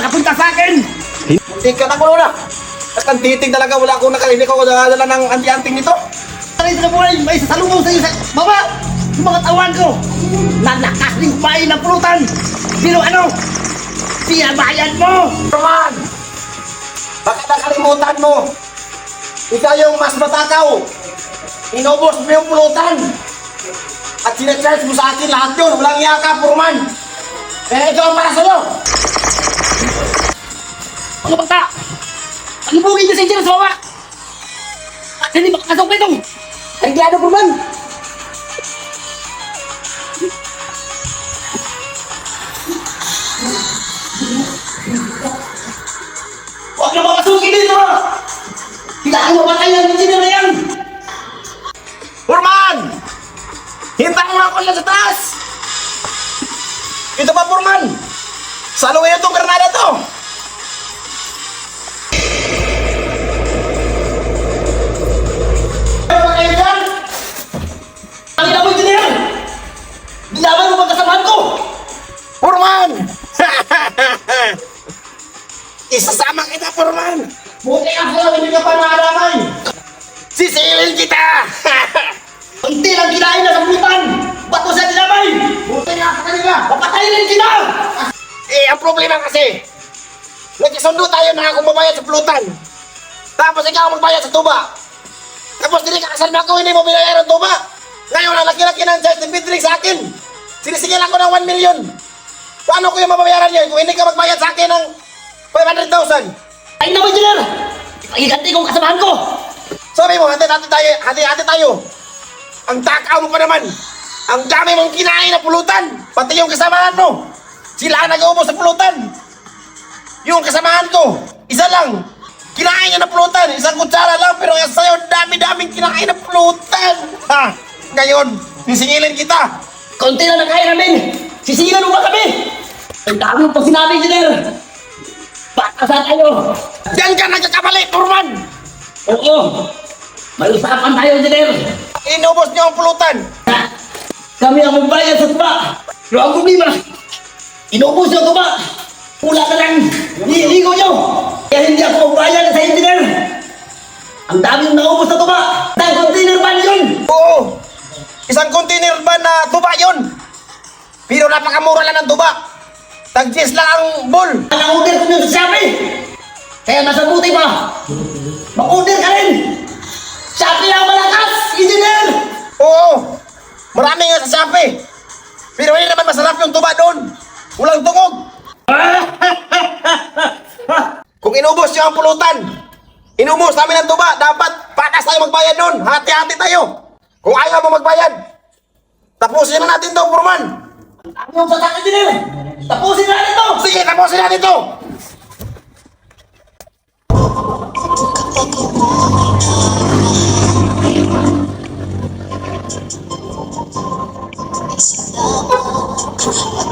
ka sa akin! Hindi ka nakulo na. At ang titig talaga, wala akong nakarinig ako dala ng anti-anting nito. Ito na buhay? May sasalubong sa iyo sa baba! Yung mga tawan ko! Nalakas ng bahay ng pulutan! Pero ano? Sinabayan mo! Roman! Bakit nakalimutan mo? Ikaw yung mas matakaw. Inubos mo yung pulutan. At sinacharge mo sa akin lahat yun. Walang iya ka, Purman. Kaya ikaw ang para sa'yo. Mga bata! Alibugin niyo sa inyo sa baba! At hindi makakasok pa itong! Ariglado, Purman. Huwag na makasukin dito! Kailangan mapatay ang engineer na yan! Purman! Hintayin mo ako yan sa taas! Ito pa, Purman! Saluhin itong granada to! Ina mo, pagkasamahan ko! Purman! Isasama kita, Purman! Buti ka sa'yo, hindi ka pa naadamay! Sisilin kita! Hindi lang kinain na sa butan! Ba't mo siya dinamay? Buti nga sa kanila! Papatayin kita! Eh, ang problema kasi, nagkasundo tayo na akong mabayad sa plutan. Tapos ikaw ang magbayad sa tuba. Tapos dili ka kasal ako, hindi mo binayaran tuba. Ngayon, ang laki-laki ng certificate sa akin. Sinisigil ako ng 1 million. Paano ko yung mababayaran yun kung hindi ka magbayad sa akin ng 500,000? Ay na mo, engineer! Iganti kong kasamahan ko! Sabi mo, hati-hati tayo, hati-hati tayo. Ang takaw mo pa naman. Ang dami mong kinain na pulutan. Pati yung kasamahan mo. Sila ang nag-uubos sa pulutan. Yung kasamahan ko, isa lang. Kinain niya na pulutan. Isang kutsara lang. Pero yung sa'yo, dami-daming kinain na pulutan. Ha! Ngayon, nisingilin kita. Konti lang nakain namin! Sisilan mo ba kami? Ang dami mo pang sinabi, engineer! Bata sa tayo! Diyan ka nagkakamali, Turman. Oo! May usapan tayo, engineer! Inubos niyo ang pulutan. Ha? Kami ang magbayad sa tuba! Pero ang problema, inubos yung tuba! Pula ka lang! Niligo nyo! Kaya hindi ako magbayad sa engineer! Ang daming naubos na tuba! Ang container ban yun! Oo. Isang container ba na tuba yun? Pero napakamura lang ng tuba. Tag-10 lang ang ball. Ang order ko yun sa Shopee! Kaya nasa buti pa! Mag-order ka rin! Shopee lang malakas! Engineer! Oo. Marami nga sa Shopee. Pero hindi naman masarap yung tuba doon. Walang tungog. Kung inubos niyo ang pulutan, inubos namin ang tuba, dapat patas tayo magbayad doon. Hati-hati tayo. Kung ayaw mo magbayad, tapusin na natin to, Purman. Ano yung sasak, Engineer? Tapusin na natin to! Sige, tapusin natin to. Bigaya ka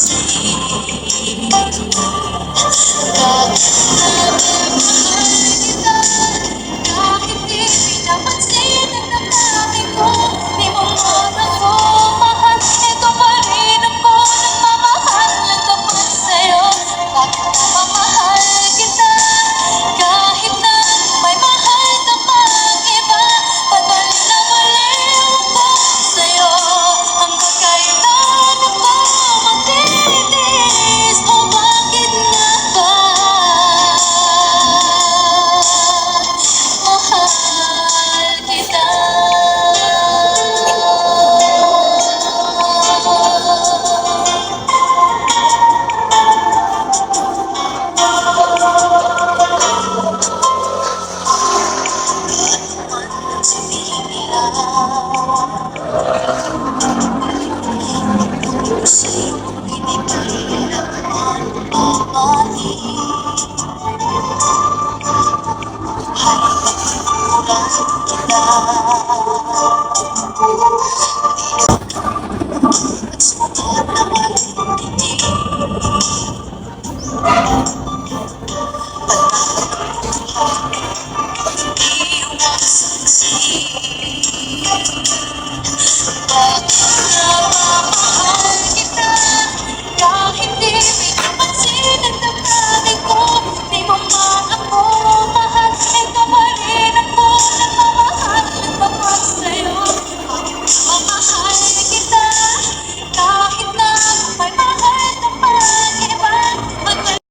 Kahit